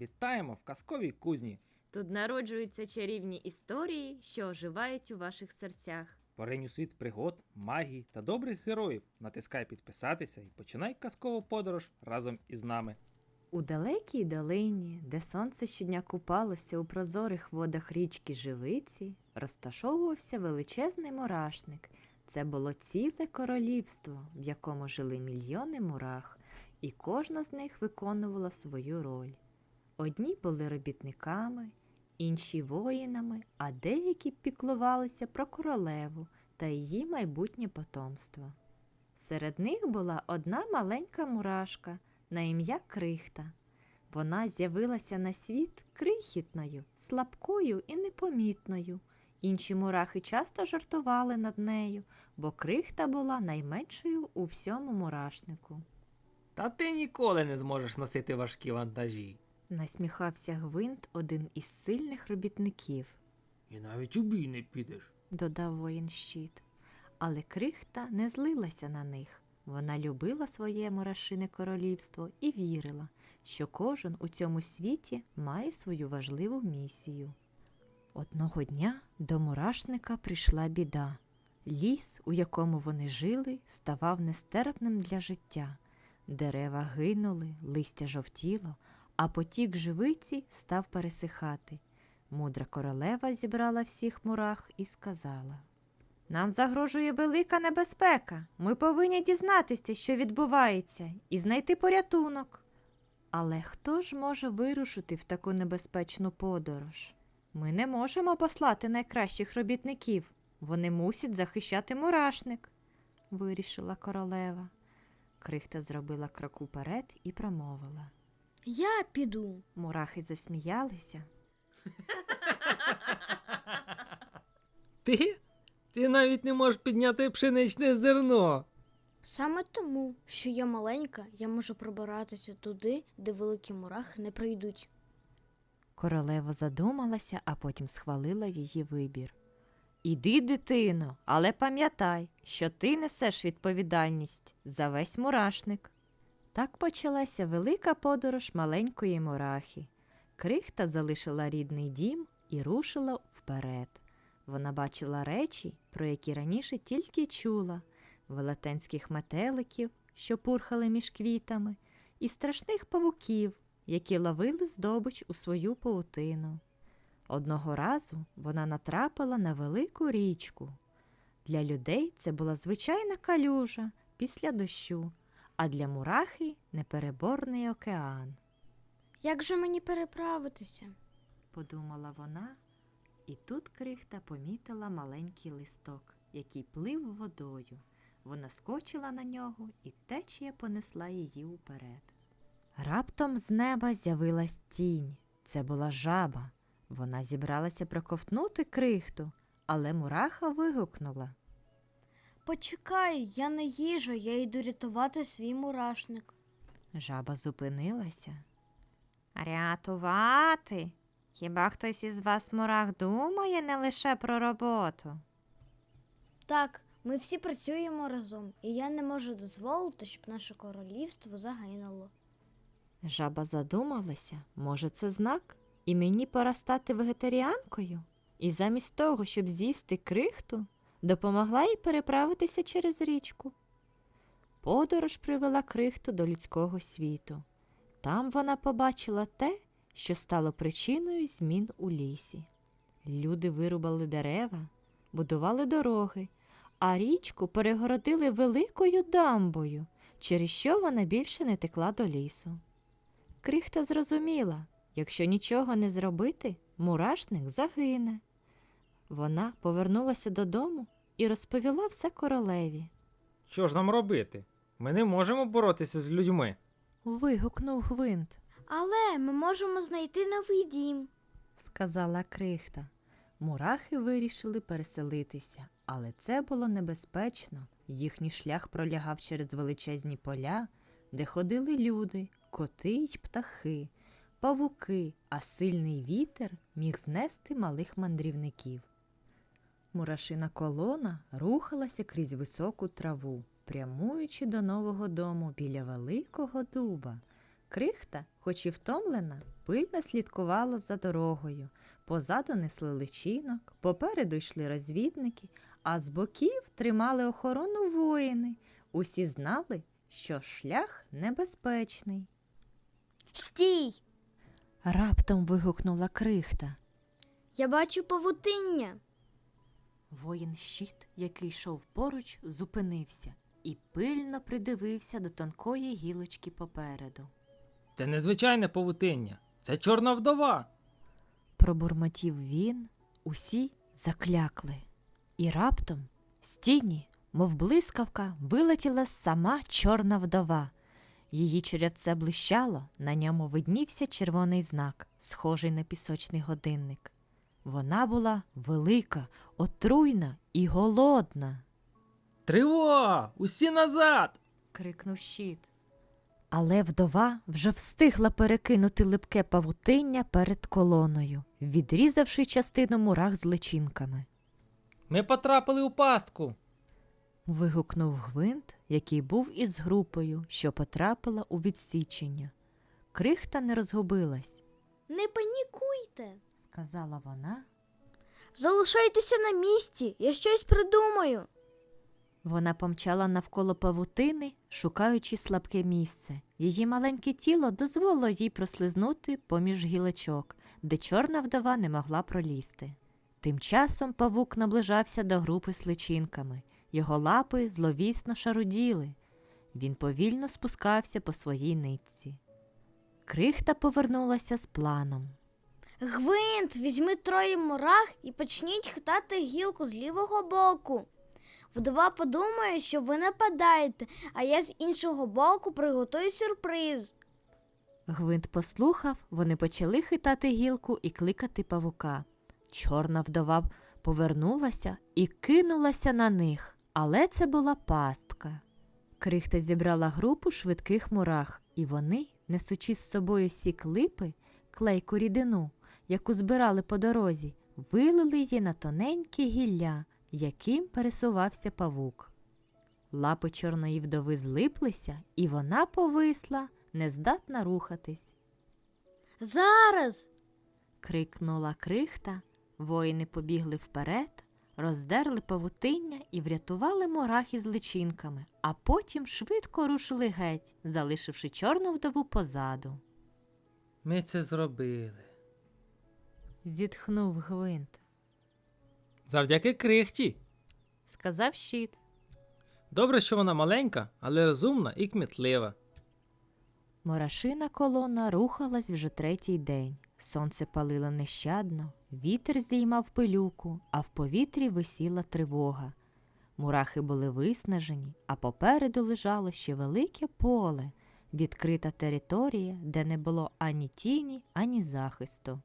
Вітаємо в казковій кузні. Тут народжуються чарівні історії, що оживають у ваших серцях. Поринь у світ пригод, магії та добрих героїв. Натискай підписатися і починай казкову подорож разом із нами. У далекій долині, де сонце щодня купалося у прозорих водах річки Живиці, розташовувався величезний мурашник. Це було ціле королівство, в якому жили мільйони мурах, і кожна з них виконувала свою роль. Одні були робітниками, інші воїнами, а деякі піклувалися про королеву та її майбутнє потомство. Серед них була одна маленька мурашка на ім'я Крихта. Вона з'явилася на світ крихітною, слабкою і непомітною. Інші мурахи часто жартували над нею, бо крихта була найменшою у всьому мурашнику. Та ти ніколи не зможеш носити важкі вантажі. Насміхався Гвинт, один із сильних робітників, І навіть у бій не підеш. додав воїн щит. Але крихта не злилася на них. Вона любила своє мурашине королівство і вірила, що кожен у цьому світі має свою важливу місію. Одного дня до мурашника прийшла біда. Ліс, у якому вони жили, ставав нестерпним для життя. Дерева гинули, листя жовтіло, а потік живиці став пересихати. Мудра королева зібрала всіх мурах і сказала: Нам загрожує велика небезпека. Ми повинні дізнатися, що відбувається, і знайти порятунок. Але хто ж може вирушити в таку небезпечну подорож? Ми не можемо послати найкращих робітників. Вони мусять захищати мурашник, вирішила королева. Крихта зробила крок уперед і промовила. Я піду. Мурахи засміялися. Ти? Ти навіть не можеш підняти пшеничне зерно. Саме тому, що я маленька, я можу пробиратися туди, де великі мурахи не прийдуть. Королева задумалася, а потім схвалила її вибір. Іди, дитино, але пам'ятай, що ти несеш відповідальність за весь мурашник. Так почалася велика подорож маленької мурахи. Крихта залишила рідний дім і рушила вперед. Вона бачила речі, про які раніше тільки чула, велетенських метеликів, що пурхали між квітами, і страшних павуків, які ловили здобич у свою паутину. Одного разу вона натрапила на велику річку. Для людей це була звичайна калюжа після дощу, а для мурахи непереборний океан, Як же мені переправитися? подумала вона, і тут крихта помітила маленький листок, який плив водою. Вона скочила на нього, і течія понесла її уперед. Раптом з неба з'явилась тінь. Це була жаба. Вона зібралася проковтнути крихту, але мураха вигукнула. Почекай, я не їжа, я йду рятувати свій мурашник. Жаба зупинилася. Рятувати? Хіба хтось із вас мурах думає не лише про роботу? Так, ми всі працюємо разом, і я не можу дозволити, щоб наше королівство загинуло. Жаба задумалася, може, це знак? І мені пора стати вегетаріанкою? І замість того, щоб з'їсти крихту, допомогла їй переправитися через річку. Подорож привела крихту до людського світу. Там вона побачила те, що стало причиною змін у лісі. Люди вирубали дерева, будували дороги, а річку перегородили великою дамбою, через що вона більше не текла до лісу. Крихта зрозуміла, якщо нічого не зробити, мурашник загине. Вона повернулася додому і розповіла все королеві. Що ж нам робити? Ми не можемо боротися з людьми. Вигукнув Гвинт, Але ми можемо знайти новий дім. сказала крихта. Мурахи вирішили переселитися, але це було небезпечно. Їхній шлях пролягав через величезні поля, де ходили люди, коти й птахи, павуки, а сильний вітер міг знести малих мандрівників. Мурашина колона рухалася крізь високу траву, прямуючи до нового дому біля великого дуба. Крихта, хоч і втомлена, пильно слідкувала за дорогою. Позаду несли личинок, попереду йшли розвідники, а з боків тримали охорону воїни. Усі знали, що шлях небезпечний. Стій! Раптом вигукнула крихта. Я бачу павутиння. Воїн щит, який йшов поруч, зупинився і пильно придивився до тонкої гілочки попереду. Це незвичайне павутиння. Це чорна вдова. Пробурмотів він, усі заклякли. І раптом з тіні, мов блискавка, вилетіла сама чорна вдова. Її черевце блищало, на ньому виднівся червоний знак, схожий на пісочний годинник. Вона була велика, отруйна і голодна. Тривога! Усі назад! крикнув щит. Але вдова вже встигла перекинути липке павутиння перед колоною, відрізавши частину мурах з личинками. Ми потрапили у пастку. Вигукнув гвинт, який був із групою, що потрапила у відсічення. Крихта не розгубилась, Не панікуйте. Сказала вона. Залишайтеся на місці, я щось придумаю. Вона помчала навколо павутини, шукаючи слабке місце. Її маленьке тіло дозволило їй прослизнути поміж гілочок, де чорна вдова не могла пролізти. Тим часом павук наближався до групи з личинками. Його лапи зловісно шаруділи. Він повільно спускався по своїй нитці. Крихта повернулася з планом. Гвинт, візьми троє мурах і почніть хитати гілку з лівого боку. Вдова подумає, що ви нападаєте, а я з іншого боку приготую сюрприз. Гвинт послухав, вони почали хитати гілку і кликати павука. Чорна вдова повернулася і кинулася на них, але це була пастка. Крихта зібрала групу швидких мурах, і вони, несучи з собою сік липи, клейку рідину, яку збирали по дорозі, вилили її на тоненькі гілля, яким пересувався павук. Лапи чорної вдови злиплися, і вона повисла, нездатна рухатись. Зараз. крикнула крихта, воїни побігли вперед, роздерли павутиння і врятували мурах із личинками, а потім швидко рушили геть, залишивши чорну вдову позаду. Ми це зробили. Зітхнув гвинт, Завдяки крихті. сказав щит. Добре, що вона маленька, але розумна і кмітлива. Морошина колона рухалась вже третій день. Сонце палило нещадно, вітер здіймав пилюку, а в повітрі висіла тривога. Мурахи були виснажені, а попереду лежало ще велике поле, відкрита територія, де не було ані тіні, ані захисту.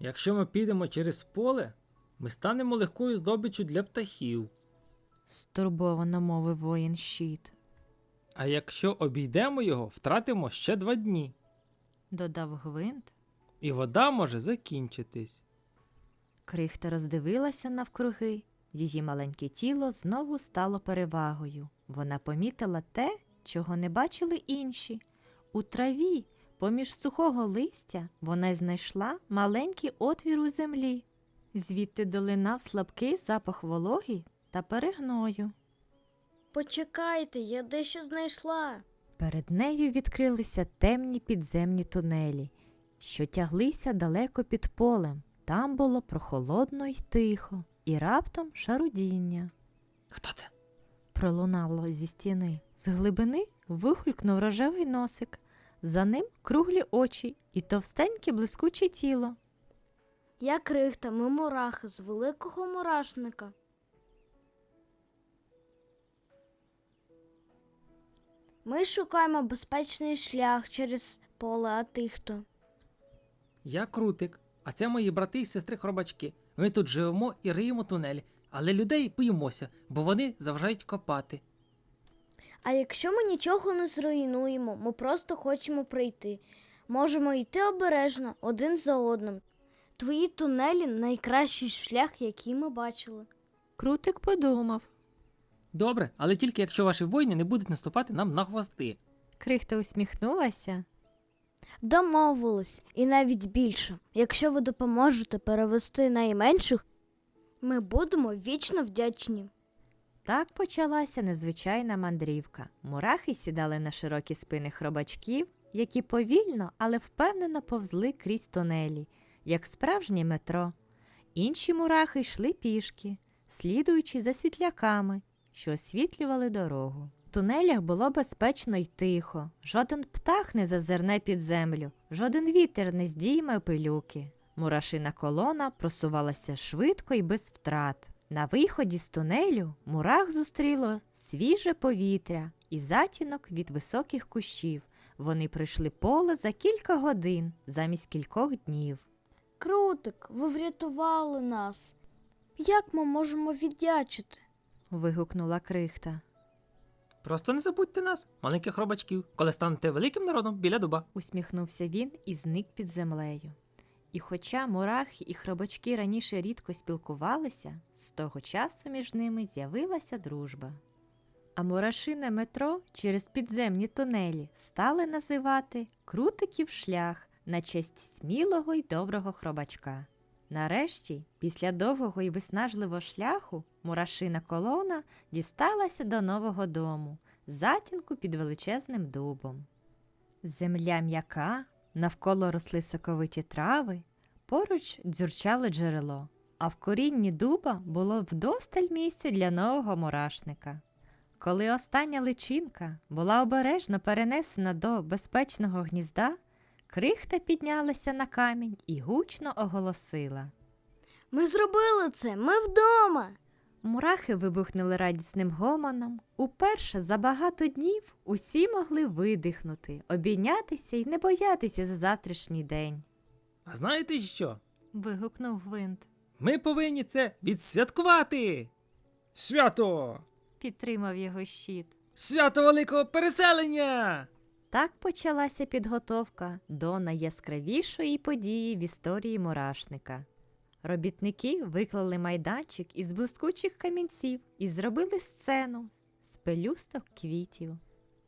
Якщо ми підемо через поле, ми станемо легкою здобиччю для птахів. Стурбовано мовив воїн щит, А якщо обійдемо його, втратимо ще два дні, додав гвинт. і вода може закінчитись. Крихта роздивилася навкруги. Її маленьке тіло знову стало перевагою. Вона помітила те, чого не бачили інші. У траві, поміж сухого листя, вона знайшла маленький отвір у землі. Звідти долинав слабкий запах вологи та перегною. Почекайте, я дещо знайшла. Перед нею відкрилися темні підземні тунелі, що тяглися далеко під полем. Там було прохолодно й тихо, і раптом шарудіння. Хто це? Пролунало зі стіни. З глибини вихулькнув рожевий носик. За ним круглі очі і товстеньке блискуче тіло. Я крихта, ми мурахи з великого мурашника. Ми шукаємо безпечний шлях через поле, а ти хто? Я крутик, а це мої брати і сестри хробачки. Ми тут живемо і риємо тунелі, але людей боїмося, бо вони заважають копати. А якщо ми нічого не зруйнуємо, ми просто хочемо пройти. Можемо йти обережно один за одним. Твої тунелі найкращий шлях, який ми бачили. Крутик подумав. Добре, але тільки якщо ваші воїни не будуть наступати нам на хвости. Крихта усміхнулася. Домовились, і навіть більше. Якщо ви допоможете перевести найменших, ми будемо вічно вдячні. Так почалася незвичайна мандрівка. Мурахи сідали на широкі спини хробачків, які повільно, але впевнено повзли крізь тунелі, як справжнє метро. Інші мурахи йшли пішки, слідуючи за світляками, що освітлювали дорогу. В тунелях було безпечно й тихо, жоден птах не зазирне під землю, жоден вітер не здійме пилюки. Мурашина колона просувалася швидко і без втрат. На виході з тунелю мурах зустріло свіже повітря і затінок від високих кущів. Вони пройшли поле за кілька годин замість кількох днів. Крутик, ви врятували нас. Як ми можемо віддячити? вигукнула крихта. Просто не забудьте нас, маленьких хробачків, коли станете великим народом біля дуба. Усміхнувся він і зник під землею. І хоча мурахи і хробачки раніше рідко спілкувалися, з того часу між ними з'явилася дружба. А мурашине метро через підземні тунелі стали називати Крутиків шлях на честь смілого й доброго хробачка. Нарешті, після довгого і виснажливого шляху, мурашина колона дісталася до нового дому, затінку під величезним дубом. Земля м'яка, навколо росли соковиті трави, поруч дзюрчало джерело, а в корінні дуба було вдосталь місця для нового мурашника. Коли остання личинка була обережно перенесена до безпечного гнізда, крихта піднялася на камінь і гучно оголосила. Ми зробили це, ми вдома. Мурахи вибухнули радісним гомоном. Уперше за багато днів усі могли видихнути, обійнятися і не боятися за завтрашній день. А знаєте що? Вигукнув гвинт. Ми повинні це відсвяткувати. Свято! Підтримав його щит. Свято великого переселення! Так почалася підготовка до найяскравішої події в історії мурашника. Робітники виклали майданчик із блискучих камінців і зробили сцену з пелюсток квітів.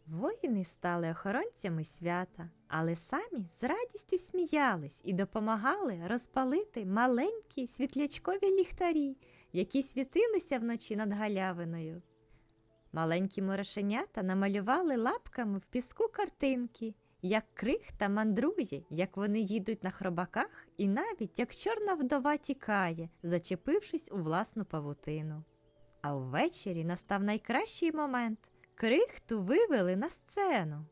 Воїни стали охоронцями свята, але самі з радістю сміялись і допомагали розпалити маленькі світлячкові ліхтарі, які світилися вночі над галявиною. Маленькі мурашенята намалювали лапками в піску картинки, як крихта мандрує, як вони їдуть на хробаках, і навіть як чорна вдова тікає, зачепившись у власну павутину. А ввечері настав найкращий момент. Крихту вивели на сцену.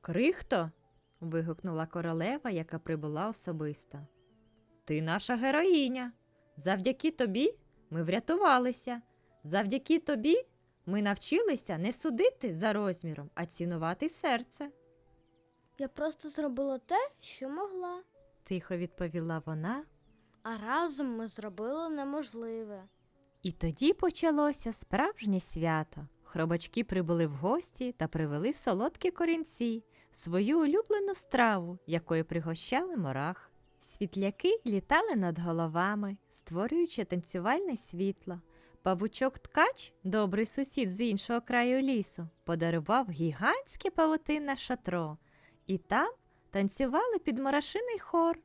Крихто. вигукнула королева, яка прибула особисто. Ти наша героїня. Завдяки тобі ми врятувалися. Завдяки тобі ми навчилися не судити за розміром, а цінувати серце. Я просто зробила те, що могла. Тихо відповіла вона, А разом ми зробили неможливе. і тоді почалося справжнє свято. Хробачки прибули в гості та привели солодкі корінці, свою улюблену страву, якою пригощали морах. Світляки літали над головами, створюючи танцювальне світло. Павучок ткач, добрий сусід з іншого краю лісу, подарував гігантське павутинне шатро, і там танцювали під морошиний хор.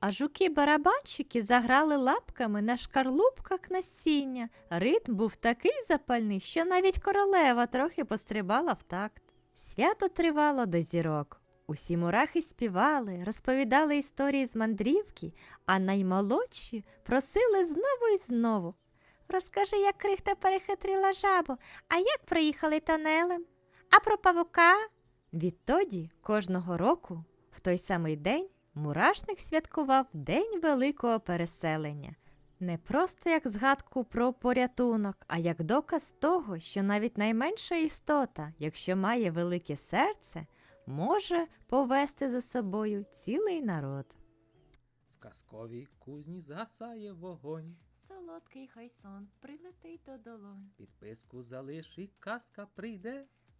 А жуки-барабанщики заграли лапками на шкарлупках насіння. Ритм був такий запальний, що навіть королева трохи пострибала в такт. Свято тривало до зірок. Усі мурахи співали, розповідали історії з мандрівки, а наймолодші просили знову і знову. Розкажи, як крихта перехитрила жабу, а як проїхали тонелем? А про павука? Відтоді кожного року, в той самий день, мурашник святкував День великого переселення. Не просто як згадку про порятунок, а як доказ того, що навіть найменша істота, якщо має велике серце, може повести за собою цілий народ. В казковій кузні згасає вогонь. Солодкий хай сон прилетить до долонь, Підписку залиш і казка прийде.